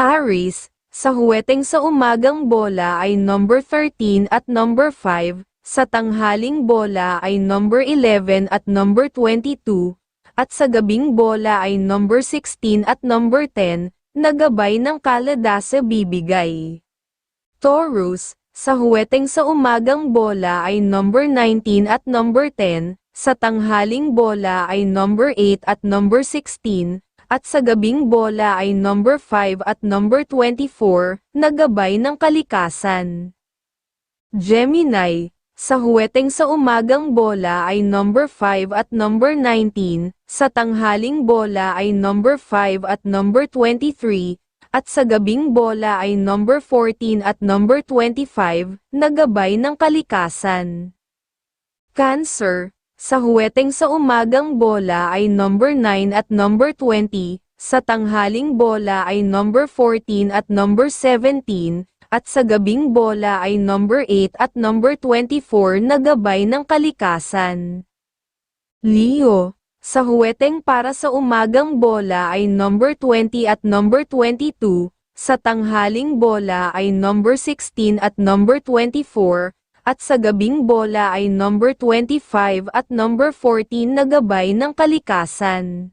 Aris, sa huweteng sa umagang bola ay number 13 at number 5, sa tanghaling bola ay number 11 at number 22, at sa gabing bola ay number 16 at number 10, nagabay ng kaladasa bibigay. Taurus, sa huweteng sa umagang bola ay number 19 at number 10, sa tanghaling bola ay number 8 at number 16, at sa gabing bola ay number 5 at number 24, nagabay ng kalikasan. Gemini, sa huweteng sa umagang bola ay number 5 at number 19, sa tanghaling bola ay number 5 at number 23, at sa gabing bola ay number 14 at number 25, nagabay ng kalikasan. Cancer, sa huweteng sa umagang bola ay number 9 at number 20, sa tanghaling bola ay number 14 at number 17, at sa gabing bola ay number 8 at number 24 na gabay ng kalikasan. Leo, sa huweteng para sa umagang bola ay number 20 at number 22, sa tanghaling bola ay number 16 at number 24, at sa gabing bola ay number 25 at number 14 na gabay ng kalikasan.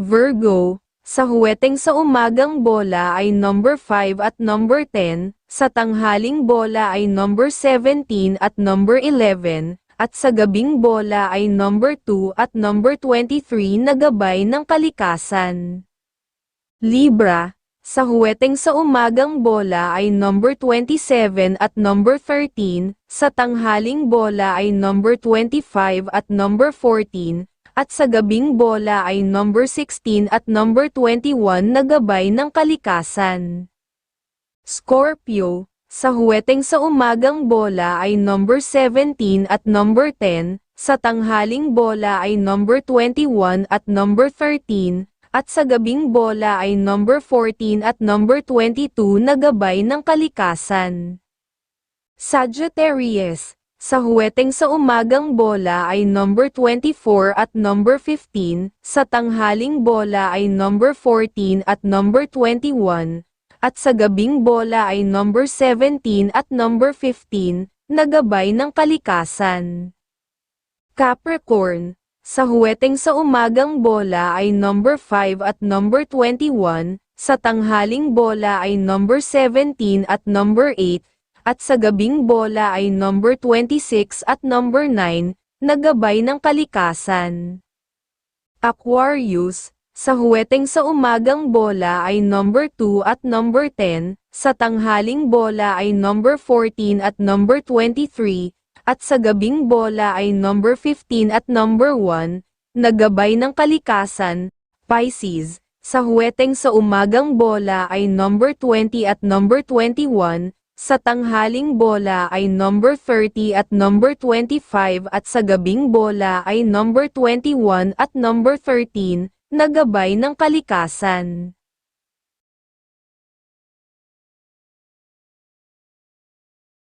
Virgo, sa huweteng sa umagang bola ay number 5 at number 10, sa tanghaling bola ay number 17 at number 11, at sa gabing bola ay number 2 at number 23 na gabay ng kalikasan. Libra, sa huweteng sa umagang bola ay number 27 at number 13, sa tanghaling bola ay number 25 at number 14, at sa gabing bola ay number 16 at number 21 na gabay ng kalikasan. Scorpio, sa huweteng sa umagang bola ay number 17 at number 10, sa tanghaling bola ay number 21 at number 13, at sa gabing bola ay number 14 at number 22 na gabay ng kalikasan. Sagittarius, sa huweteng sa umagang bola ay number 24 at number 15, sa tanghaling bola ay number 14 at number 21, at sa gabing bola ay number 17 at number 15, na gabay ng kalikasan. Capricorn, sa huweteng sa umagang bola ay number 5 at number 21, sa tanghaling bola ay number 17 at number 8, at sa gabing bola ay number 26 at number 9, nagabay ng kalikasan. Aquarius, sa huweteng sa umagang bola ay number 2 at number 10, sa tanghaling bola ay number 14 at number 23, at sa gabing bola ay number 15 at number 1, nagabay ng kalikasan, Pisces, sa huweteng sa umagang bola ay number 20 at number 21, sa tanghaling bola ay number 30 at number 25 at sa gabing bola ay number 21 at number 13, nagabay ng kalikasan.